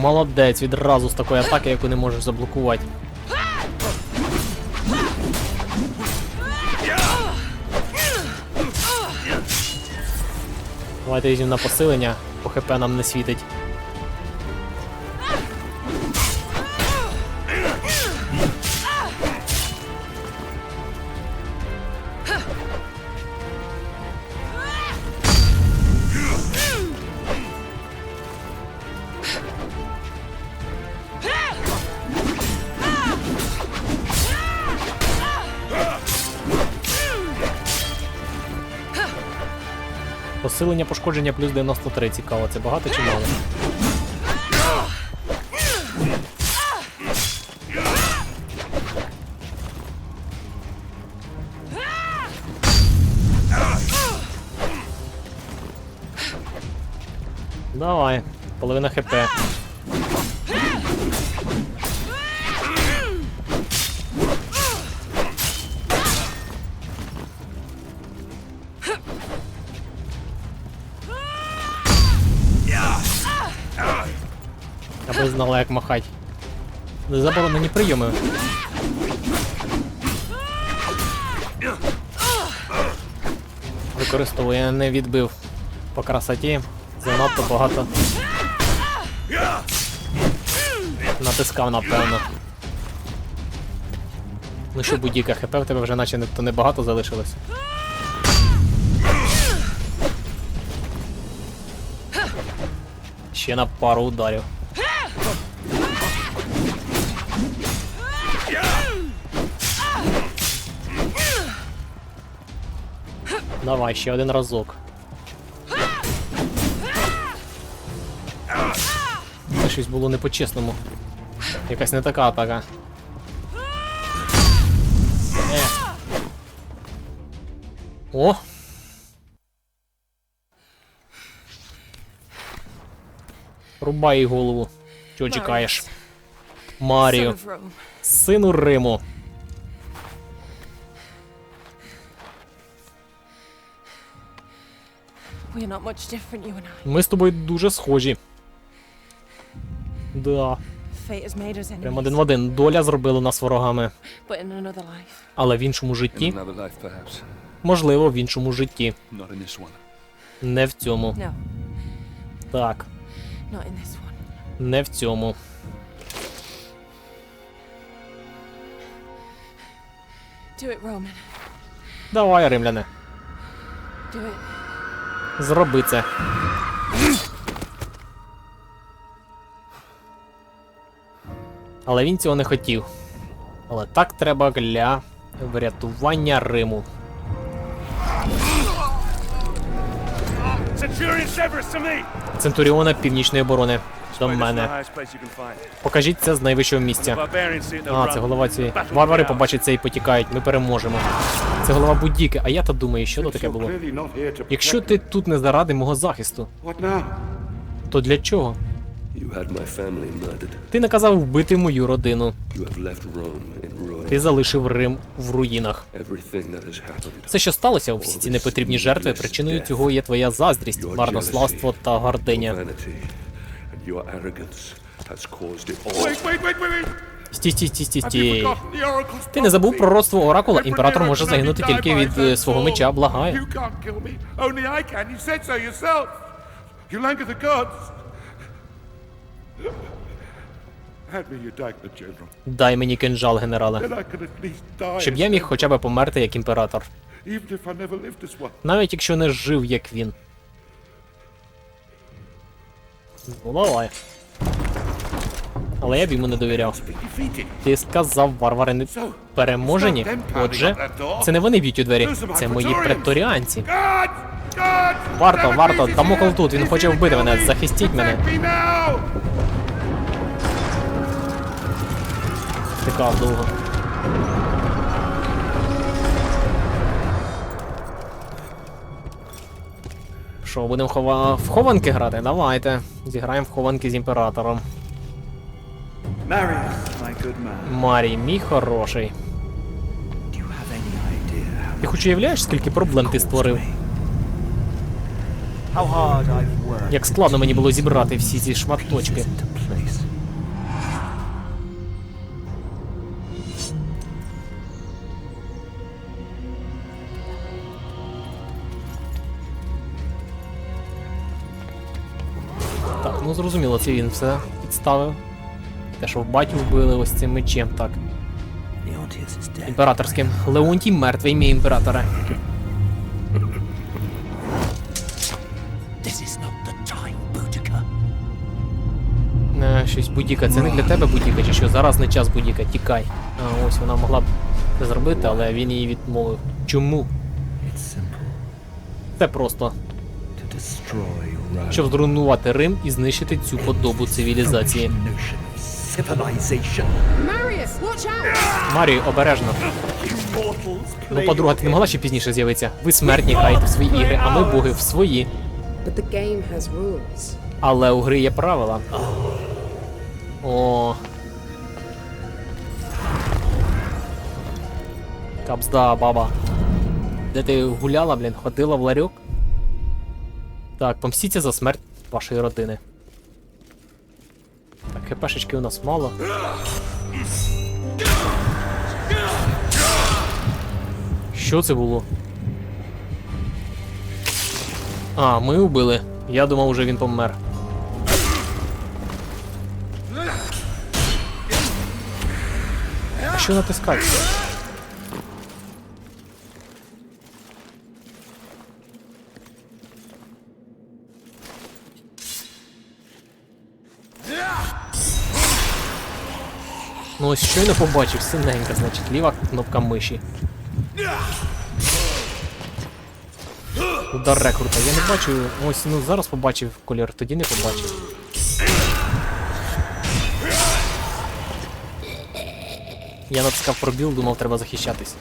Молодець, відразу з такої атаки, яку не можеш заблокувати. Давайте візьмемо на посилення, по ХП нам не світить. Посилення пошкодження плюс 93, цікаво, це багато чи мало? Давай, половина хп. Як махать. Заборонені прийоми. Використовує, не відбив по красоті. Занадто багато. Натискав, напевно. Що, будь-яка хп в тебе вже наче не, то небагато залишилось. Ще на пару ударів. Давай, ще один разок. Це щось було не по-чесному. Якась не така атака. Е. О! Рубай їй голову. Чого чекаєш? Маріо. Сину Риму. Ми з тобою дуже схожі. Да, прям один в один. Доля зробила нас ворогами. Але в іншому житті, можливо, в іншому житті. Не в цьому. Так, не в цьому. Давай, римляне, Do it. Зроби це. Але він цього не хотів. Але так треба для врятування Риму. Центуріона Північної оборони. До мене. highest place you can find. Покажіть це з найвищого місця. А, це голова цієї. Варвари побачать це і потікають. Ми переможемо. Це голова будь-яки, а я то думаю, що то таке було. Якщо ти тут не заради мого захисту, то для чого? Ти наказав вбити мою родину. Ти залишив Рим в руїнах. Все, що сталося, всі ці непотрібні жертви, причиною цього є твоя заздрість, марнославство та гординя. Стій, стій, стій, стій, стій. Ти не забув пророцтво оракула. Імператор може загинути тільки від е, свого меча, благаю. You Дай мені кинжал, генерале. Щоб я міг хоча б померти як імператор. Навіть якщо не жив, як він. Ну, давай. Але я б йому не довіряв. Ти сказав, варвари не переможені. Отже, це не вони б'ють у двері, це мої преторіанці. Варто, варто, Дамокл тут, він хоче вбити мене, захистіть мене. Чекав довго. Що, будемо хова... в хованки грати? Давайте. Зіграємо в хованки з імператором. Марій, мій хороший. Ти хоч уявляєш, скільки проблем ти створив? Як складно мені було зібрати всі ці шматочки. Зрозуміло, це він все підставив. Те, що в батю вбили ось цим мечем, так. Імператорським. Леонтій мертвий, ім'я імператора. Е, щось будіка. Це не для тебе будіка, чи що? Зараз не час будіка, тікай. А ось вона могла б це зробити, але він її відмовив. Чому? Це просто. Щоб зруйнувати Рим і знищити цю подобу цивілізації. Марію, обережно. Ну, подруга, ти не могла ще пізніше з'явитися? Ви смертні граєте в свої ігри, а ми боги в свої. Але у гри є правила. О. Капзда, баба. Де ти гуляла, блін, ходила в ларьок? Так, помстіться за смерть вашої родини. Так, хпшечки у нас мало. Що це було? А, ми убили. Я думав, уже він помер. А Що натискати? Ну ось щойно побачив синенька, значить ліва кнопка миші. Удар рекрута. Я не бачу. Ось ну зараз побачив колір, тоді не побачив. Я натискав пробіл, думав, треба захищатись.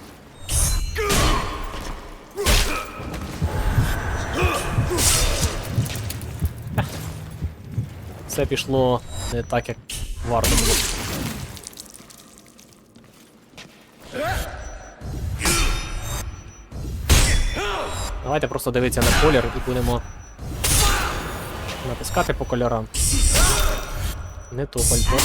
Все пішло не так, як варто було. Давайте просто дивитися на колір і будемо натискати по кольорам. Не то пальто.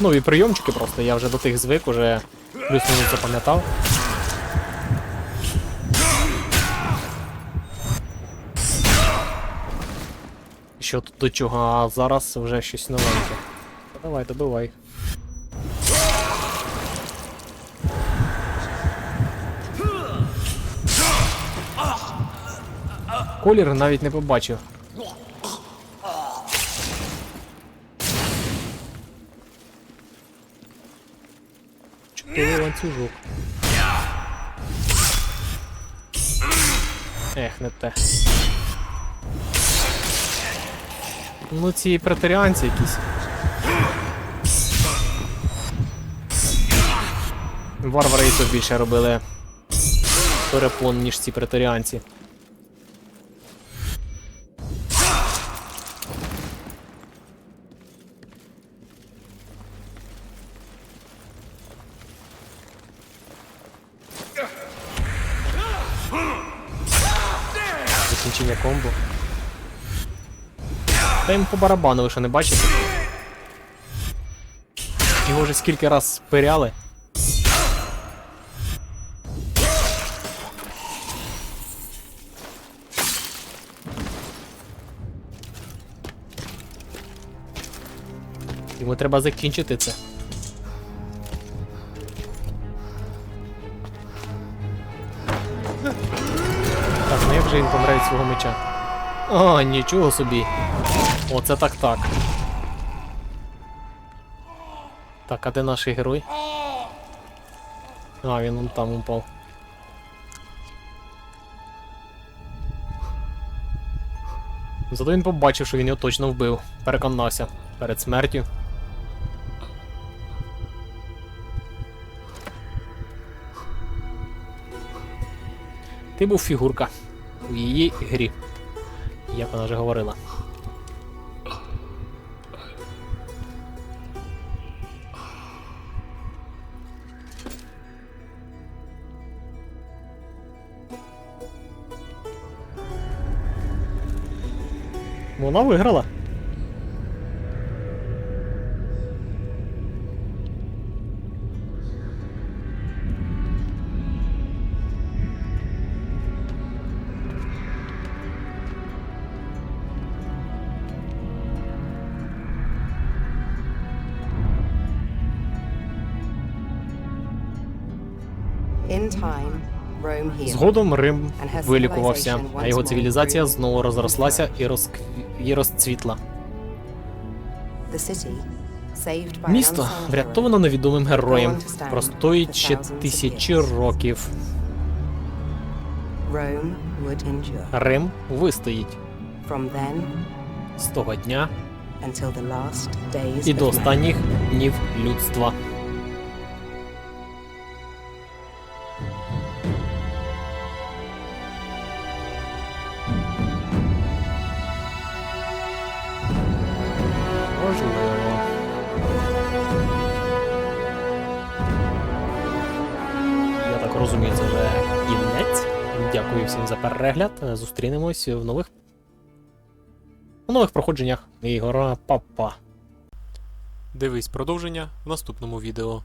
Нові прийомчики просто, я вже до тих звик, уже плюс-мінус запам'ятав. Що тут до чого, а зараз вже щось новеньке. Давай, добивай. Колір навіть не побачив. Чотири ланцюжок. Ех, не те. Ну ці претеріанці якісь. Варвари і то більше робили перепон, ніж ці претеріанці. Закінчення комбо. Та їм по барабану, ви що не бачите? Його вже скільки раз пиряли. Йому треба закінчити це. Так, ну як же він від свого меча? О, нічого собі. Оце так так. Так, а де наш герой? А, він вон там упав. Зато він побачив, що він його точно вбив. Переконався перед смертю. Ти був фігурка у її грі, як вона вже говорила. Вона виграла. Згодом Рим вилікувався, а його цивілізація знову розрослася і, розкв... і розцвітла. Місто врятовано невідомим героєм, простоїть ще тисячі років. Рим вистоїть з того дня і до останніх днів людства. Можливо. Я так розумію, це вже кінець. Дякую всім за перегляд. Зустрінемось в нових у нових проходженнях Ігора Папа. Дивись продовження в наступному відео.